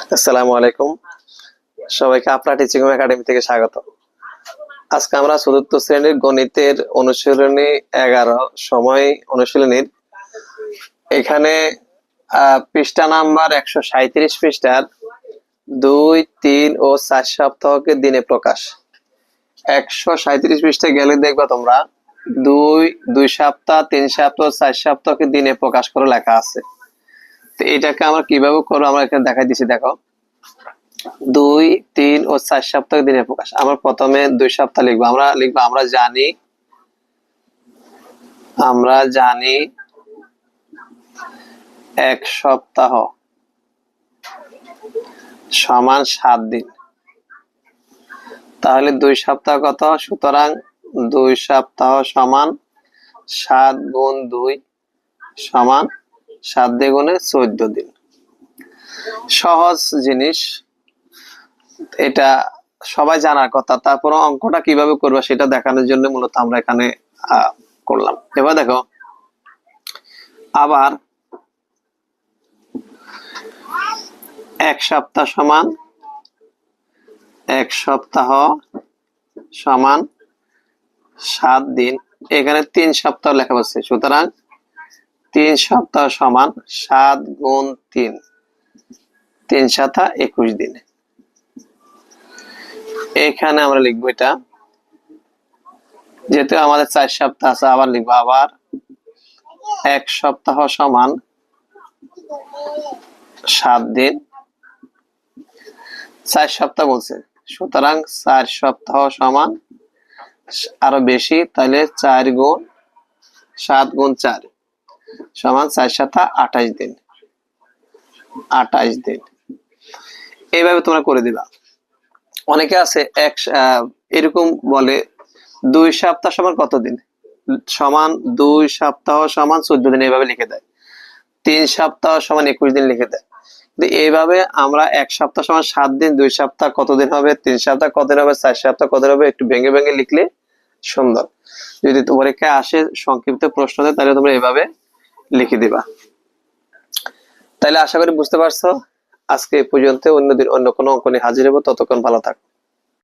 আসসালামু আলাইকুম। সবাইকে আপনার টিচিং একাডেমি থেকে স্বাগত। আজকে আমরা চতুর্থ শ্রেণির গণিতের অনুশীলনী এগারো সময় অনুশীলনীর এখানে পৃষ্ঠা নাম্বার একশো সাঁত্রিশ পৃষ্ঠার দুই, তিন ও চার সপ্তাহকে দিনে প্রকাশ। একশো সাঁত্রিশ পৃষ্ঠায় গেলে দেখবা তোমরা দুই দুই সপ্তাহ, তিন সপ্তাহ, চার সপ্তাহকে দিনে প্রকাশ করে লেখা আছে। তো এটাকে আমরা কীভাবে করব? আমরা এখানে দেখাই দিচ্ছি দেখো। দুই, তিন ও চার সপ্তাহ দিনের প্রকাশ। আমরা প্রথমে দুই সপ্তাহ লিখব। আমরা লিখব, আমরা জানি আমরা জানি এক সপ্তাহ সমান সাত দিন। তাহলে দুই সপ্তাহ কত? সুতরাং দুই সপ্তাহ সমান সাত গুণ দুই সমান সাত দ্বিগুণে চোদ্দ দিন। সহজ জিনিস। এটা সবাই জানার কথা তারপর অঙ্কটা কীভাবে করবে সেটা দেখানোর জন্য মূলত আমরা এখানে করলাম। এবার দেখো, আবার এক সপ্তাহ সমান, এক সপ্তাহ সমান সাত দিন। এখানে তিন সপ্তাহ লেখা হচ্ছে সুতরাং তিন সপ্তাহ সমান সাত গুণ তিন। তিন সাতা একুশ দিন। এখানে আমরা লিখব এটা। যেহেতু আমাদের চার সপ্তাহ আছে, আবার লিখব আবার। এক সপ্তাহ সমান সাত দিন। চার সপ্তাহ বলছে। সুতরাং চার সপ্তাহ সমান আরও বেশি, তাহলে চার গুণ সাত গুণ চার। সমান চার সাতা আঠাশ দিন। আঠাশ দিন। এইভাবে তোমরা করে দিবা। অনেকে আছে এক এরকম বলে, দুই সপ্তাহ সমান কত দিন? সমান দুই সপ্তাহ সমান চোদ্দ দিন, এইভাবে লিখে দেয়। তিন সপ্তাহ সমান একুশ দিন লিখে দেয়। এইভাবে আমরা এক সপ্তাহ সমান সাত দিন, দুই সপ্তাহ কতদিন হবে, তিন সপ্তাহ কতদিন হবে, চার সপ্তাহ কতদিন হবে, একটু ভেঙে ভেঙে লিখলে সুন্দর। যদি পরীক্ষায় আসে সংক্ষিপ্ত প্রশ্ন দেয়, তাহলে তোমরা এইভাবে লিখে দিবা। তাইলে আশা করি বুঝতে পারছ। আজকে পর্যন্ত অন্যদিন অন্য কোনো অঙ্ক নিয়ে হাজির হব। ততক্ষণ ভালো থাকো।